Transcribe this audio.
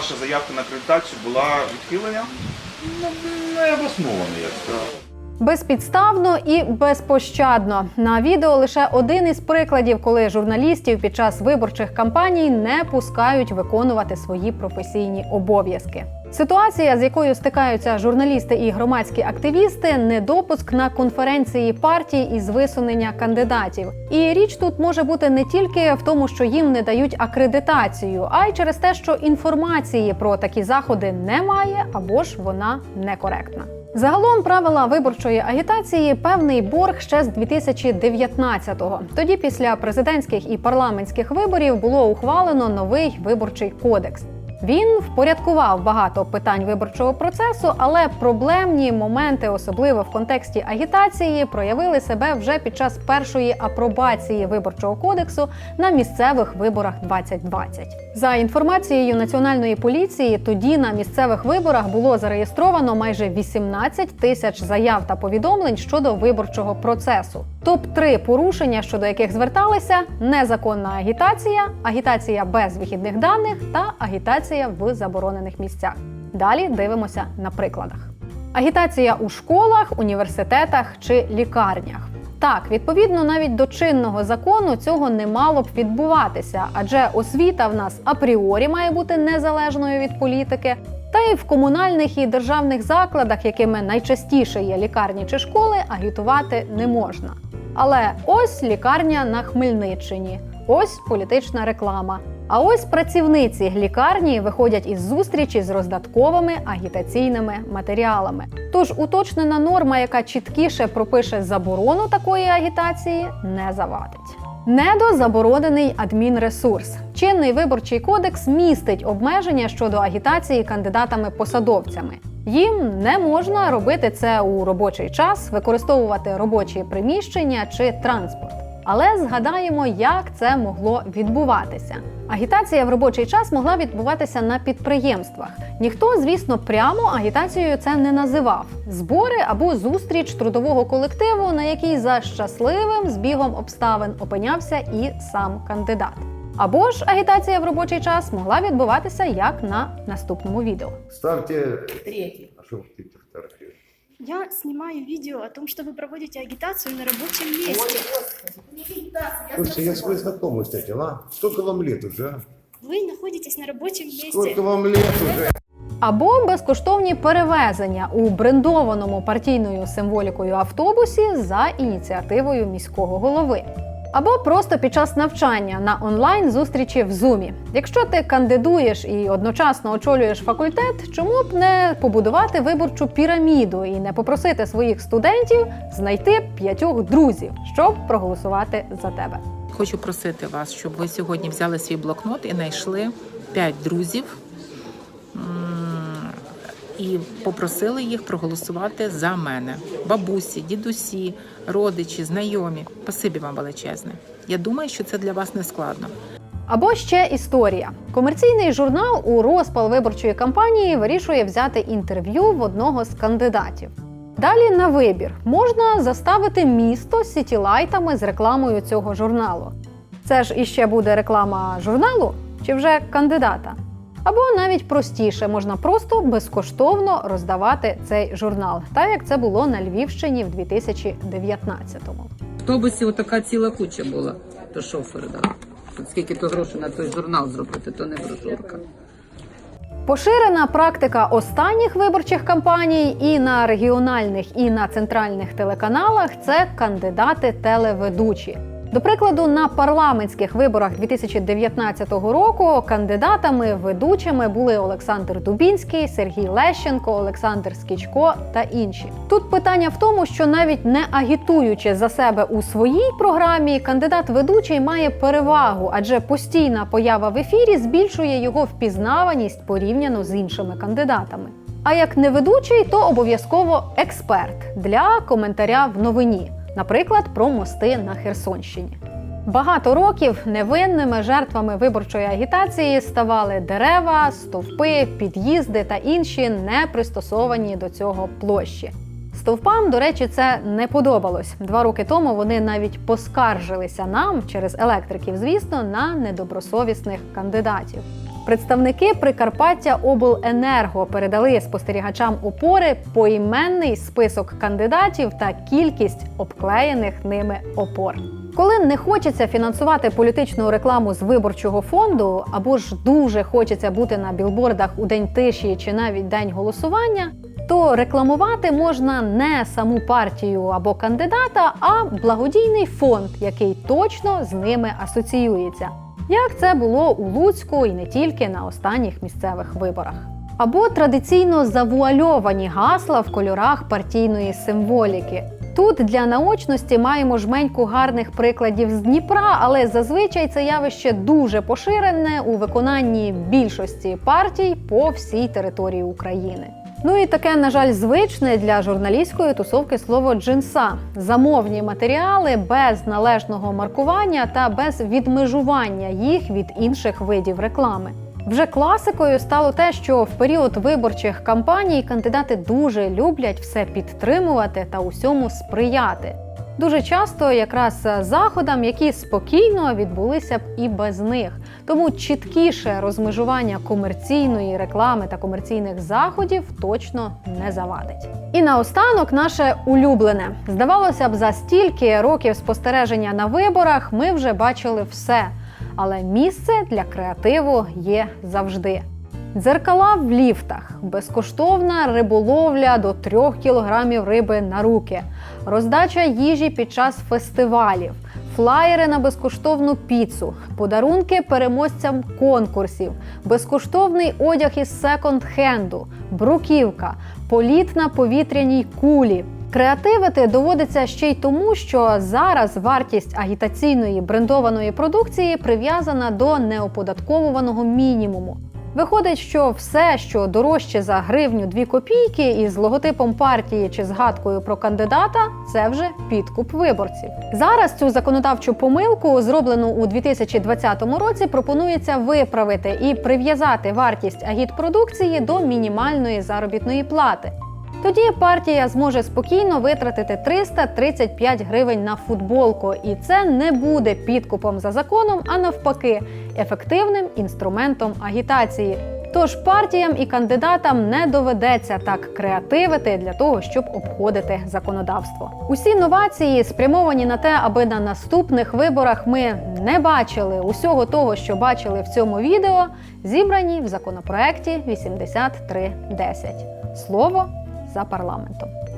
ваша заявка на акредитацію була відхилена? Ну, не обосновано, я сказав. Безпідставно і безпощадно на відео лише один із прикладів, коли журналістів під час виборчих кампаній не пускають виконувати свої професійні обов'язки. Ситуація, з якою стикаються журналісти і громадські активісти, недопуск на конференції партій із висунення кандидатів. І річ тут може бути не тільки в тому, що їм не дають акредитацію, а й через те, що інформації про такі заходи немає або ж вона некоректна. Загалом правила виборчої агітації певний борг ще з 2019-го. Тоді, після президентських і парламентських виборів, було ухвалено новий виборчий кодекс. Він впорядкував багато питань виборчого процесу, але проблемні моменти, особливо в контексті агітації, проявили себе вже під час першої апробації виборчого кодексу на місцевих виборах 2020. За інформацією національної поліції, тоді на місцевих виборах було зареєстровано майже 18 тисяч заяв та повідомлень щодо виборчого процесу. Топ 3 порушення, щодо яких зверталися: незаконна агітація, агітація без вихідних даних та агітація в заборонених місцях. Далі дивимося на прикладах. Агітація у школах, університетах чи лікарнях. Так, відповідно, навіть до чинного закону цього не мало б відбуватися, адже освіта в нас апріорі має бути незалежною від політики. Та й в комунальних і державних закладах, якими найчастіше є лікарні чи школи, агітувати не можна. Але ось лікарня на Хмельниччині, ось політична реклама. А ось працівниці лікарні виходять із зустрічі з роздатковими агітаційними матеріалами. Тож уточнена норма, яка чіткіше пропише заборону такої агітації, не завадить. Недозаборонений адмінресурс. Чинний виборчий кодекс містить обмеження щодо агітації кандидатами-посадовцями. Їм не можна робити це у робочий час, використовувати робочі приміщення чи транспорт. Але згадаємо, як це могло відбуватися. Агітація в робочий час могла відбуватися на підприємствах. Ніхто, звісно, прямо агітацією це не називав. Збори або зустріч трудового колективу, на якій за щасливим збігом обставин опинявся і сам кандидат. Або ж агітація в робочий час могла відбуватися як на наступному відео. Ставте... Третий. А що ти фотографуєш? Я снимаю видео о том, что вы проводите агитацию на рабочем месте. Слушайте, я свой знакомый встретил, а? Сколько вам лет уже, а? Вы находитесь на рабочем месте. Сколько вам лет уже? Або безкоштовні перевезення у брендованому партійною символікою автобусі за ініціативою міського голови. Або просто під час навчання на онлайн зустрічі в Зумі. Якщо ти кандидуєш і одночасно очолюєш факультет, чому б не побудувати виборчу піраміду і не попросити своїх студентів знайти п'ятьох друзів, щоб проголосувати за тебе? Хочу просити вас, щоб ви сьогодні взяли свій блокнот і знайшли п'ять друзів і попросили їх проголосувати за мене. Бабусі, дідусі, родичі, знайомі. Спасибі вам величезне. Я думаю, що це для вас не складно. Або ще історія. Комерційний журнал у розпал виборчої кампанії вирішує взяти інтерв'ю в одного з кандидатів. Далі на вибір можна заставити місто сітілайтами з рекламою цього журналу. Це ж іще буде реклама журналу чи вже кандидата. Або навіть простіше можна просто безкоштовно роздавати цей журнал, так як це було на Львівщині в 2019-му. В автобусі отака ціла куча була, то шофер дав. Скільки то грошей на той журнал зробити, то не брошурка. Поширена практика останніх виборчих кампаній і на регіональних, і на центральних телеканалах це кандидати телеведучі. До прикладу, на парламентських виборах 2019 року кандидатами ведучими були Олександр Дубінський, Сергій Лещенко, Олександр Скічко та інші. Тут питання в тому, що навіть не агітуючи за себе у своїй програмі, кандидат ведучий має перевагу, адже постійна поява в ефірі збільшує його впізнаваність порівняно з іншими кандидатами. А як не ведучий, то обов'язково експерт для коментаря в новині, наприклад, про мости на Херсонщині. Багато років невинними жертвами виборчої агітації ставали дерева, стовпи, під'їзди та інші не пристосовані до цього площі. Стовпам, до речі, це не подобалось. Два роки тому вони навіть поскаржилися нам через електриків, звісно, на недобросовісних кандидатів. Представники Прикарпаття Обленерго передали спостерігачам опори поіменний список кандидатів та кількість обклеєних ними опор. Коли не хочеться фінансувати політичну рекламу з виборчого фонду, або ж дуже хочеться бути на білбордах у день тиші чи навіть день голосування, то рекламувати можна не саму партію або кандидата, а благодійний фонд, який точно з ними асоціюється. Як це було у Луцьку і не тільки на останніх місцевих виборах. Або традиційно завуальовані гасла в кольорах партійної символіки. Тут для наочності маємо жменьку гарних прикладів з Дніпра, але зазвичай це явище дуже поширене у виконанні більшості партій по всій території України. Ну і таке, на жаль, звичне для журналістської тусовки слово джинса замовні матеріали без належного маркування та без відмежування їх від інших видів реклами. Вже класикою стало те, що в період виборчих кампаній кандидати дуже люблять все підтримувати та усьому сприяти. Дуже часто якраз заходам, які спокійно відбулися б і без них. Тому чіткіше розмежування комерційної реклами та комерційних заходів точно не завадить. І наостанок наше улюблене. Здавалося б, за стільки років спостереження на виборах ми вже бачили все. Але місце для креативу є завжди. Дзеркала в ліфтах, безкоштовна риболовля до 3 кілограмів риби на руки, роздача їжі під час фестивалів, флаєри на безкоштовну піцу, подарунки переможцям конкурсів, безкоштовний одяг із секонд-хенду, бруківка, політ на повітряній кулі. Креативити доводиться ще й тому, що зараз вартість агітаційної брендованої продукції прив'язана до неоподатковуваного мінімуму. Виходить, що все, що дорожче за гривню дві копійки із логотипом партії чи згадкою про кандидата, це вже підкуп виборців. Зараз цю законодавчу помилку, зроблену у 2020 році, пропонується виправити і прив'язати вартість агітпродукції до мінімальної заробітної плати. Тоді партія зможе спокійно витратити 335 гривень на футболку, і це не буде підкупом за законом, а навпаки, ефективним інструментом агітації. Тож партіям і кандидатам не доведеться так креативити для того, щоб обходити законодавство. Усі новації спрямовані на те, аби на наступних виборах ми не бачили усього того, що бачили в цьому відео, зібрані в законопроекті 8310. Слово за парламентом.